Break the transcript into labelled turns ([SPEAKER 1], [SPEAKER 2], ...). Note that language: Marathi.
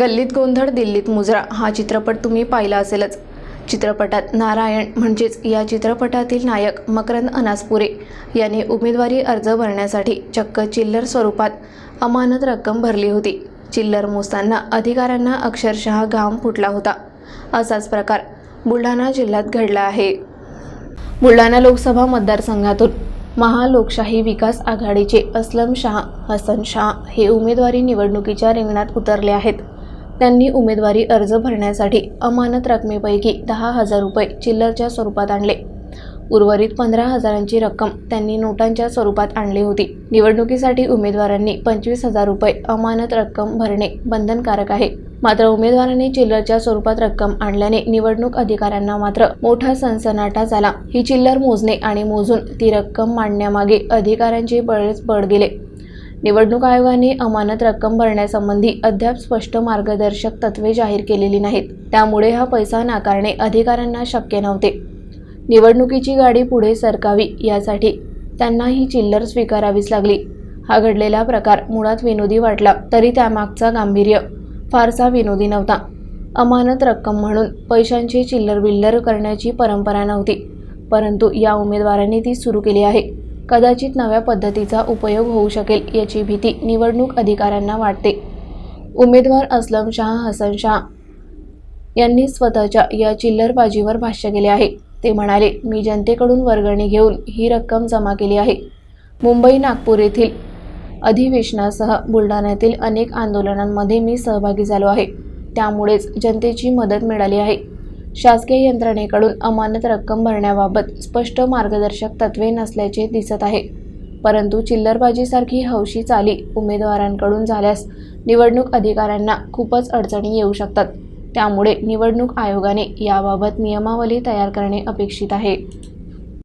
[SPEAKER 1] गल्लीत गोंधळ दिल्लीत मुजरा. हा चित्रपट तुम्ही पाहिला असेलच. चित्रपटात नारायण म्हणजेच या चित्रपटातील नायक मकरंद अनासपुरे यांनी उमेदवारी अर्ज भरण्यासाठी चक्क चिल्लर स्वरूपात अमानत रक्कम भरली होती. चिल्लर मोजताना अधिकाऱ्यांना अक्षरशः घाम फुटला होता. असाच प्रकार बुलढाणा जिल्ह्यात घडला आहे. बुलढाणा लोकसभा मतदारसंघातून महालोकशाही विकास आघाडीचे असलम शाह हसन शाह हे उमेदवारी निवडणुकीच्या रिंगणात उतरले आहेत. त्यांनी उमेदवारी अर्ज भरण्यासाठी अमानत रकमेपैकी दहा हजार रुपये चिल्लरच्या स्वरूपात आणले. उर्वरित पंधरा हजारांची रक्कम त्यांनी नोटांच्या स्वरूपात आणली होती. निवडणुकीसाठी उमेदवारांनी पंचवीस हजार रुपये अमानत रक्कम भरणे बंधनकारक आहे. मात्र उमेदवारांनी चिल्लरच्या स्वरूपात रक्कम आणल्याने निवडणूक अधिकाऱ्यांना मात्र मोठा सनसनाटा झाला. ही चिल्लर मोजणे आणि मोजून ती रक्कम मांडण्यामागे अधिकाऱ्यांचे बळेच बळ गेले. निवडणूक आयोगाने अमानत रक्कम भरण्यासंबंधी अद्याप स्पष्ट मार्गदर्शक तत्वे जाहीर केलेली नाहीत. त्यामुळे हा पैसा नाकारणे अधिकाऱ्यांना शक्य नव्हते. निवडणुकीची गाडी पुढे सरकावी यासाठी त्यांना ही चिल्लर स्वीकारावीच लागली. हा घडलेला प्रकार मुळात विनोदी वाटला तरी त्यामागचा गांभीर्य फारसा विनोदी नव्हता. अमानत रक्कम म्हणून पैशांची चिल्लर बिल्लर करण्याची परंपरा नव्हती परंतु या उमेदवारांनी ती सुरू केली आहे. कदाचित नव्या पद्धतीचा उपयोग होऊ शकेल याची भीती निवडणूक अधिकाऱ्यांना वाटते. उमेदवार असलम शाह हसन शाह यांनी स्वतःच्या या चिल्लरबाजीवर भाष्य केले आहे. ते म्हणाले मी जनतेकडून वर्गणी घेऊन ही रक्कम जमा केली आहे. मुंबई नागपूर येथील अधिवेशनासह बुलढाण्यातील अनेक आंदोलनांमध्ये मी सहभागी झालो आहे. त्यामुळेच जनतेची मदत मिळाली आहे. शासकीय यंत्रणेकडून अमानत रक्कम भरण्याबाबत स्पष्ट मार्गदर्शक तत्वे नसल्याचे दिसत आहे. परंतु चिल्लरबाजीसारखी हौशी चाली उमेदवारांकडून झाल्यास निवडणूक अधिकाऱ्यांना खूपच अडचणी येऊ शकतात. त्यामुळे निवडणूक आयोगाने याबाबत नियमावली तयार करणे अपेक्षित आहे.